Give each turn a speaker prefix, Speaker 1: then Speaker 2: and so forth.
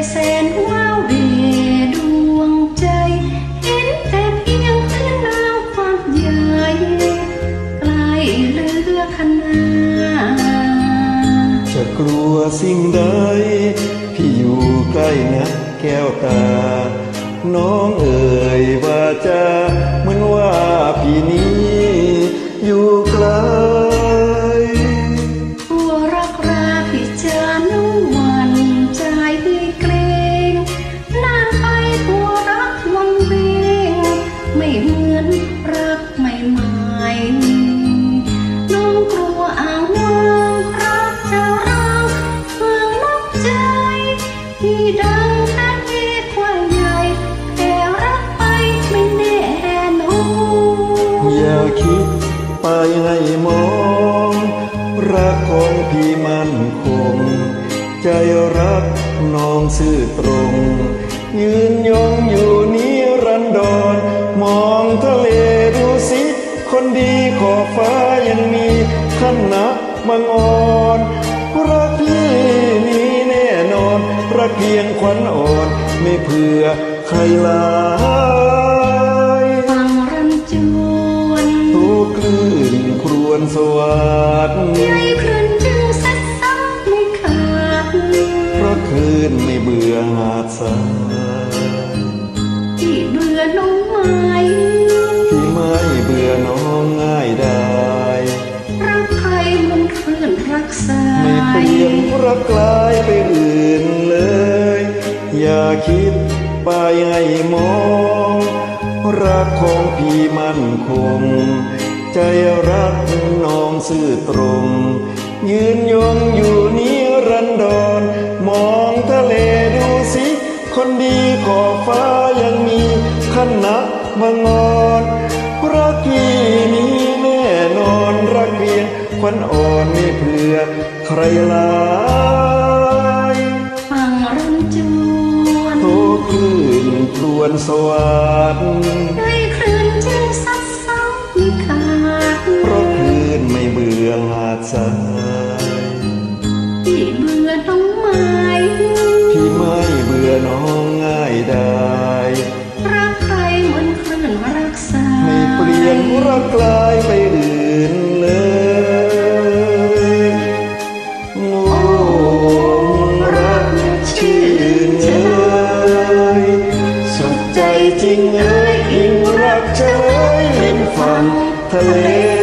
Speaker 1: เลแสนว้าวเวดวงใจ เห็นแต่เพียงเพื้นน้ำความใหญ่ใกล้เรือขนา
Speaker 2: จะกลัวสิ่งใด พี่อยู่ใกล้นะแก้วตา น้องเอ่ยว่าจะเหมือนว่าพี่นี้อยู่
Speaker 1: อย่า
Speaker 2: คิดไปให้มองรักของพี่มั่นคง ใจรักน้องซื่อตรง ยืนยงอยู่นิรันดร มองทะเลดูสิ คนดีขอบฟ้ายังมีขนะมังอ่อนรัก รักเพียงขวัญอ่อนไม่เผื่อใครหลาย
Speaker 1: ฟังรำจวน
Speaker 2: ทุกคลื่นครวนสวัสด
Speaker 1: ใหญ่คลื่นจึงซัดซ้ำไม่ขาด
Speaker 2: เพราะคืนไม่เบื่อหาดทราย
Speaker 1: ที่เบื่อน้องไม้
Speaker 2: พี่ไม่เบื่อน้องง่ายได้
Speaker 1: รักใครมันคลื่นรักสา
Speaker 2: ไม่เป
Speaker 1: ย
Speaker 2: ลี่ยนรักกล คิดไปให้มองรักของพี่มั่นคง ใจรักน้องซื่อตรง ยืนยงอยู่นิรันดร มองทะเลดูสิ คนดีขอบฟ้ายังมีขนะมังอนรักพี่นี้แน่นอนรักเพียงขวัญอ่อนไม่เพื่อใครลา
Speaker 1: วน
Speaker 2: สวัสด
Speaker 1: ใหญ่คลื่นจึงซัดซ้ำไม่ขาด
Speaker 2: เพราะคลื่นไม่เบื่อหาดทราย เฉยริมฝั่งทะเล